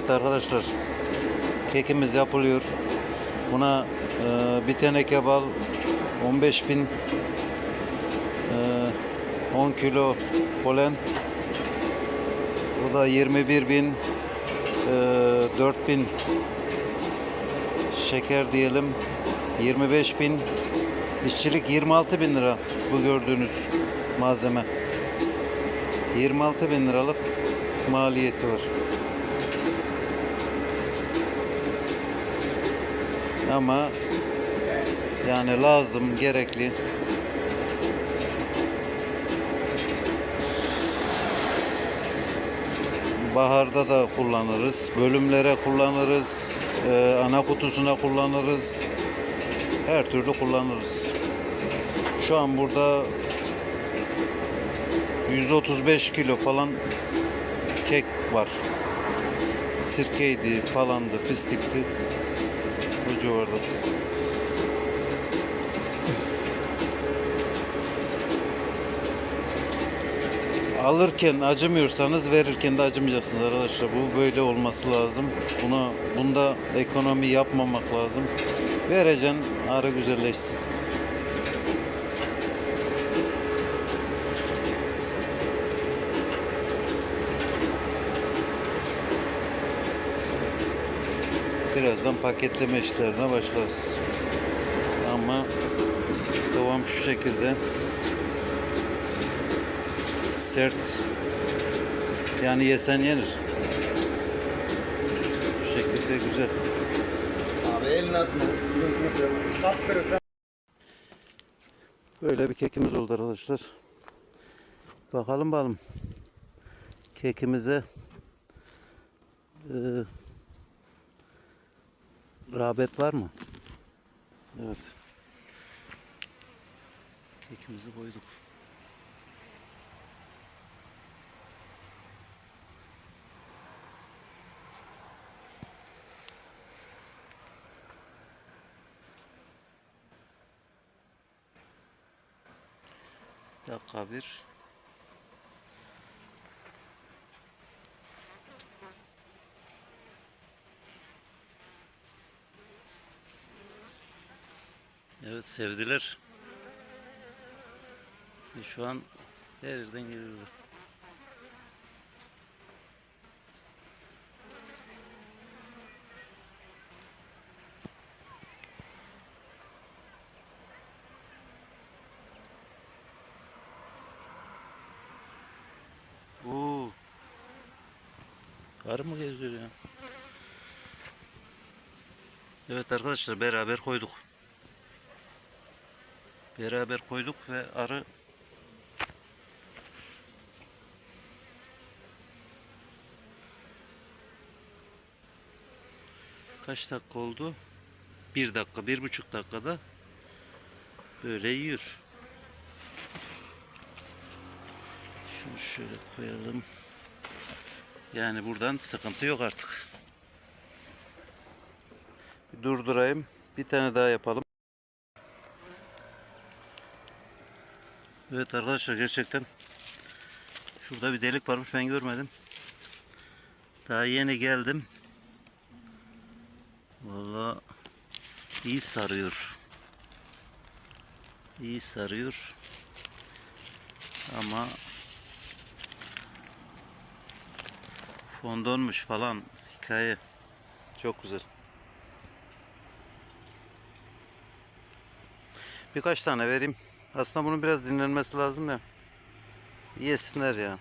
Evet arkadaşlar. Kekimiz yapılıyor. Buna e, bir teneke bal 15 bin e, 10 kilo polen bu da 21 bin e, 4 bin şeker diyelim 25 bin işçilik 26 bin lira bu gördüğünüz malzeme 26 bin liralık maliyeti var. Ama yani lazım, gerekli. Baharda da kullanırız, bölümlere kullanırız, e, ana kutusuna kullanırız. Her türlü kullanırız. Şu an burada 135 kilo falan kek var. Sirkeydi, falandı, fıstıktı. Bu civarda. Alırken acımıyorsanız verirken de acımayacaksınız arkadaşlar. Bu böyle olması lazım. Buna bunda ekonomi yapmamak lazım. Vereceksin arı güzelleşsin. Birazdan paketleme işlerine başlarız. Ama devam şu şekilde sert yani yesen yenir. Şu şekilde güzel. Abi elini atma. Kaptırırsan. Böyle bir kekimiz oldu arkadaşlar. Bakalım bakalım. Kekimize e, rağbet var mı? Evet. Kekimizi koyduk. Dakika bir. Evet sevdiler. Şu an her yerden geliyorlar. Oo. Karı mı geziyor? Evet arkadaşlar beraber koyduk. Beraber koyduk ve arı kaç dakika oldu? Bir dakika, bir buçuk dakikada böyle yiyor. Şunu şöyle koyalım. Yani buradan sıkıntı yok artık. Bir durdurayım. Bir tane daha yapalım. Evet arkadaşlar gerçekten şurada bir delik varmış ben görmedim. Daha yeni geldim. Vallahi iyi sarıyor. İyi sarıyor. Ama fondonmuş falan hikaye. Çok güzel. Birkaç tane vereyim. Aslında bunun biraz dinlenmesi lazım ya. Yesinler ya.